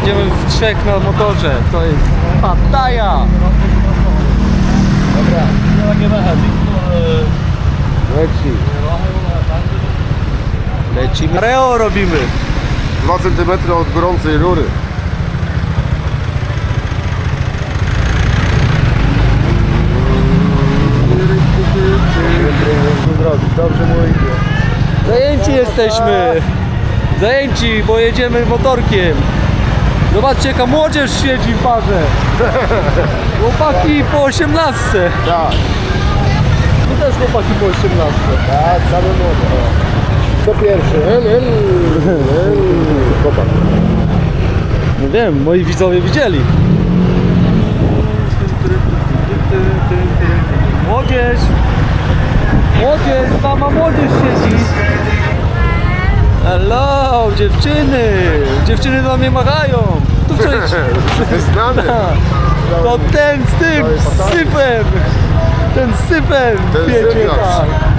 jedziemy w trzech na motorze. To jest Pattaja. Dobra. Leci. Lecimy. Reo robimy. 2 cm od gorącej rury. Dobrze mu idzie. Zajęci jesteśmy. Zajęci, bo jedziemy motorkiem. Zobaczcie jaka młodzież siedzi w parze. Chłopaki po 18. Tak, Tu też chłopaki po 18. tak, same młode. Kto pierwszy? El, el, el. Chłopak. Nie wiem, moi widzowie widzieli. Młodzież! Młodzież, sama młodzież siedzi. Hello, dziewczyny! Dziewczyny do mnie machają. Tu. Wszyscy znany. To ten z tym, z syfem. Ten z syfem Ten wiecie, tak.